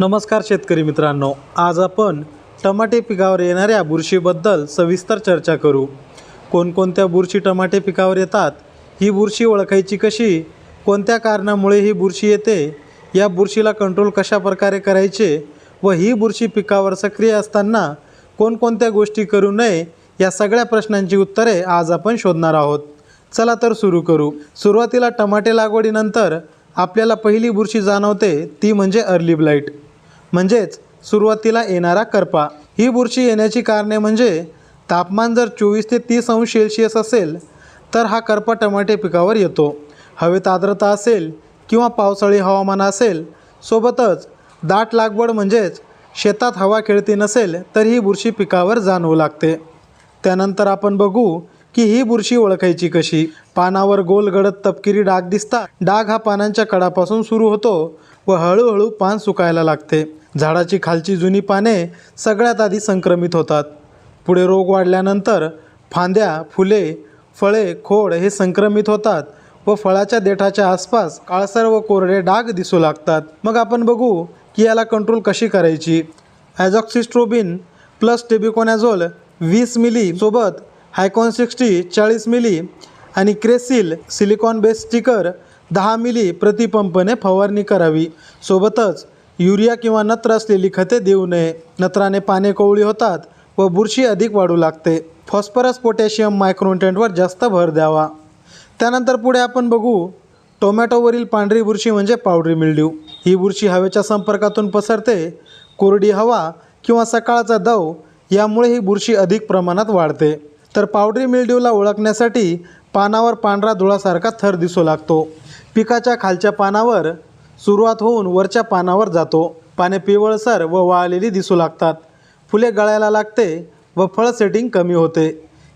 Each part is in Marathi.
नमस्कार शेतकरी मित्रांनो आज आपण टमाटे पिकावर येणाऱ्या बुरशीबद्दल सविस्तर चर्चा करू. कोणकोणत्या बुरशी टमाटे पिकावर येतात ही बुरशी ओळखायची कशी कोणत्या कारणामुळे ही बुरशी येते या बुरशीला कंट्रोल कशा प्रकारे करायचे व ही बुरशी पिकावर सक्रिय असताना कोणकोणत्या गोष्टी करू नये या सगळ्या प्रश्नांची उत्तरे आज आपण शोधणार आहोत. चला तर सुरू करू. सुरुवातीला टमाटे लागवडीनंतर आपल्याला पहिली बुरशी जाणवते ती म्हणजे अर्ली ब्लाईट म्हणजेच सुरुवातीला येणारा करपा. ही बुरशी येण्याची कारणे म्हणजे तापमान जर चोवीस ते तीस अंश सेल्शियस असेल तर हा करपा टमाटे पिकावर येतो. हवेत आर्द्रता असेल किंवा पावसाळी हवामान असेल सोबतच दाट लागवड म्हणजेच शेतात हवा खेळती नसेल तर ही बुरशी पिकावर जाणवू लागते. त्यानंतर आपण बघू की ही बुरशी ओळखायची कशी? पानावर गोल गडद तपकिरी डाग दिसतात डाग हा पानांच्या कडापासून सुरू होतो व हळूहळू पान सुकायला लागते. झाडाची खालची जुनी पाने सगळ्यात आधी संक्रमित होतात. पुढे रोग वाढल्यानंतर फांद्या फुले फळे खोड हे संक्रमित होतात व फळाच्या देठाच्या आसपास काळसर व कोरडे डाग दिसू लागतात. मग आपण बघू की याला कंट्रोल कशी करायची? ॲझॉक्सिस्ट्रोबिन प्लस टेबिकोनॅझोल वीस मिली सोबत हायकॉन सिक्स्टी चाळीस मिली आणि क्रेसिल सिलिकॉन बेस स्टिकर दहा मिली प्रतिपंपने फवारणी करावी. सोबतच युरिया किंवा नत्र असलेली खते देऊ नये. नत्राने पाने कोवळी होतात व बुरशी अधिक वाढू लागते. फॉस्फरस पोटॅशियम मायक्रोन्टेंटवर जास्त भर द्यावा. त्यानंतर पुढे आपण बघू टोमॅटोवरील पांढरी बुरशी म्हणजे पावडरी मिल्ड्यू ही बुरशी हवेच्या संपर्कातून पसरते कोरडी हवा किंवा सकाळचा दव यामुळे ही बुरशी अधिक प्रमाणात वाढते. तर पावडरी मिल्ड्यूला ओळखण्यासाठी पानावर पांढरा धुळासारखा थर दिसू लागतो. पिकाच्या खालच्या पानावर सुरुवात होऊन वरच्या पानावर जातो. पाने पिवळसर व वाळलेली दिसू लागतात. फुले गळायला लागते व फळ सेटिंग कमी होते.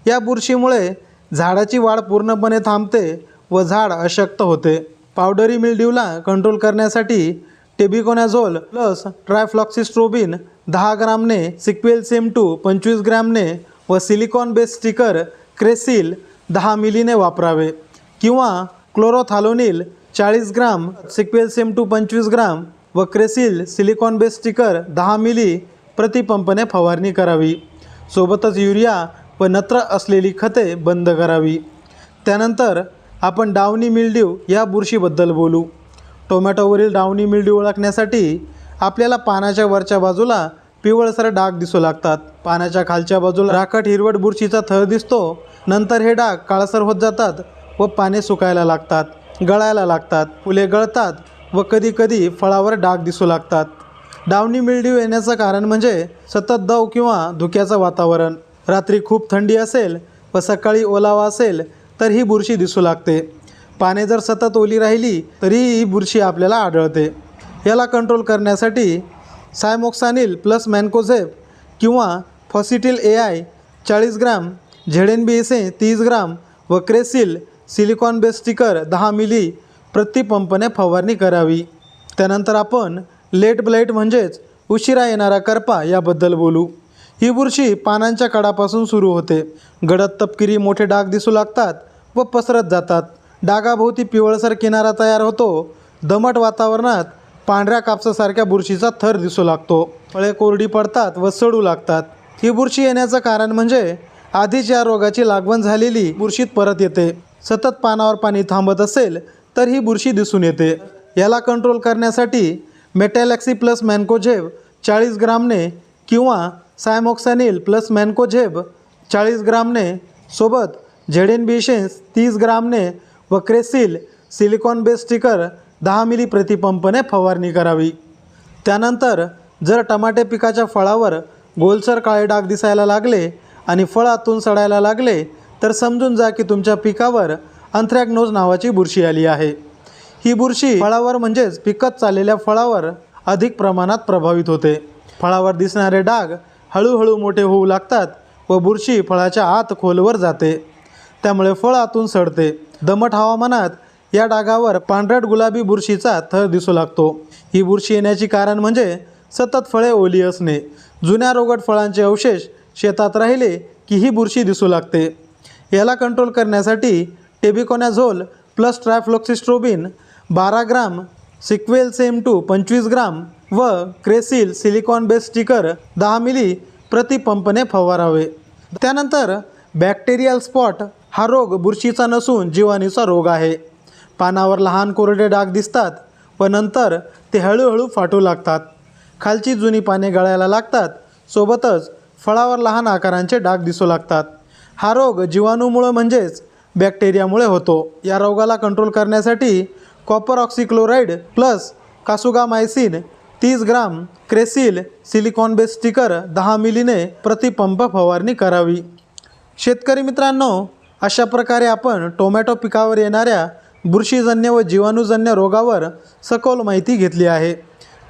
या बुरशीमुळे झाडाची वाढ पूर्णपणे थांबते व झाड अशक्त होते. पावडरी मिल्ड्यूला कंट्रोल करण्यासाठी टेबिकोनॅझोल प्लस ट्रायफ्लॉक्सिस्ट्रोबिन दहा ग्रामने सिक्वेल सेम टू पंचवीस ग्रॅमने व सिलिकॉन बेस स्टिकर क्रेसिल दहा मिलीने वापरावे किंवा क्लोरोथालोनिल चाळीस ग्राम सिक्वेल सेम टू पंचवीस ग्राम व क्रेसिल सिलिकॉन बेस स्टिकर दहा मिली प्रतिपंपने फवारणी करावी. सोबतच युरिया व नत्र असलेली खते बंद करावी. त्यानंतर आपण डावनी मिल्ड्यू या बुरशीबद्दल बोलू. टोमॅटोवरील डावनी मिल्ड्यू ओळखण्यासाठी आपल्याला पानाच्या वरच्या बाजूला पिवळसर डाग दिसू लागतात. पाण्याच्या खालच्या बाजूला राखट हिरवट बुरशीचा थर दिसतो. नंतर हे डाग काळसर होत जातात व पाने सुकायला लागतात गळायला लागतात. फुले गळतात व कधीकधी फळावर डाग दिसू लागतात. डावणी मिळडीव येण्याचं कारण म्हणजे सतत दव किंवा धुक्याचं वातावरण. रात्री खूप थंडी असेल व सकाळी ओलावा असेल तर ही बुरशी दिसू लागते. पाने जर सतत ओली राहिली तरी ही बुरशी आपल्याला आढळते. याला कंट्रोल करण्यासाठी सायमोक्सानिल प्लस मॅनकोझेप किंवा फॉसिटिल ए आय चाळीस gram Z N B S A तीस ग्राम व क्रेसिल सिलिकॉन बेस स्टिकर दहा मिली प्रतिपंपने फवारणी करावी. त्यानंतर आपण लेट ब्लाईट म्हणजेच उशिरा येणारा करपा याबद्दल बोलू. ही बुरशी पानांच्या कडापासून सुरू होते. गडद तपकिरी मोठे डाग दिसू लागतात व पसरत जातात. डागाभोवती पिवळसर किनारा तयार होतो. दमट वातावरणात पांढऱ्या कापसासारख्या बुरशीचा थर दिसू लागतो. फळे कोरडी पडतात व सडू लागतात. ही बुरशी येण्याचं कारण म्हणजे आधीच या रोगाची लागवण झालेली बुरशीत परत येते. सतत पानावर पाणी थांबत असेल तर ही बुरशी दिसून येते. याला कंट्रोल करण्यासाठी मेटॅलॅक्सी प्लस मॅनकोझेब चाळीस ग्रामने किंवा सायमोक्सॅनिल प्लस मॅनकोझेब चाळीस ग्रामने सोबत झेडेन बिशेन्स तीस ग्रामने व क्रेसिल सिलिकॉन बेस स्टिकर दहा मिली प्रतिपंपने फवारणी करावी. त्यानंतर जर टमाटे पिकाच्या फळावर गोलसर काळे डाग दिसायला लागले आणि फळ आतून सडायला लागले तर समजून जा की तुमच्या पिकावर अंथ्रॅग्नोज नावाची बुरशी आली आहे. ही बुरशी फळावर म्हणजेच पिकत चाललेल्या फळावर अधिक प्रमाणात प्रभावित होते. फळावर दिसणारे डाग हळूहळू मोठे होऊ लागतात व बुरशी फळाच्या आत खोलवर जाते. त्यामुळे फळ आतून सडते. दमट हवामानात या डागावर पांढरट गुलाबी बुरशीचा थर दिसू लागतो. ही बुरशी येण्याची कारण म्हणजे सतत फळे ओली असणे. जुन्या रोगट फळांचे अवशेष शेतात राहिले की ही बुरशी दिसू लागते. याला कंट्रोल करण्यासाठी टेबिकोनॅझोल प्लस ट्रायफ्लोक्सिस्ट्रोबिन बारा ग्राम सिक्वेल सेम टू पंचवीस ग्राम व क्रेसिल सिलिकॉन बेस स्टिकर दहा मिली प्रति पंपने फवारावे. त्यानंतर बॅक्टेरियल स्पॉट हा रोग बुरशीचा नसून जीवाणूचा रोग आहे. पानावर लहान कोरडे डाग दिसतात व नंतर ते हळूहळू फाटू लागतात. खालची जुनी पाने गळायला लागतात. सोबतच फळावर लहान आकारांचे डाग दिसू लागतात. हा रोग जीवाणूमुळं म्हणजेच बॅक्टेरियामुळे होतो. या रोगाला कंट्रोल करण्यासाठी कॉपर ऑक्सिक्लोराईड प्लस कासुगामायसिन तीस ग्राम क्रेसिल सिलिकॉन बेस स्टिकर दहा मिलीने प्रतिपंप फवारणी करावी. शेतकरी मित्रांनो अशा प्रकारे आपण टोमॅटो पिकावर येणाऱ्या बुरशीजन्य व जीवाणूजन्य रोगावर सखोल माहिती घेतली आहे.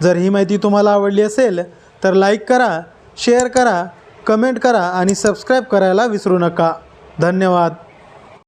जर ही माहिती तुम्हाला आवडली असेल तर लाईक करा शेअर करा कमेंट करा आणि सबस्क्राईब करायला विसरू नका. धन्यवाद.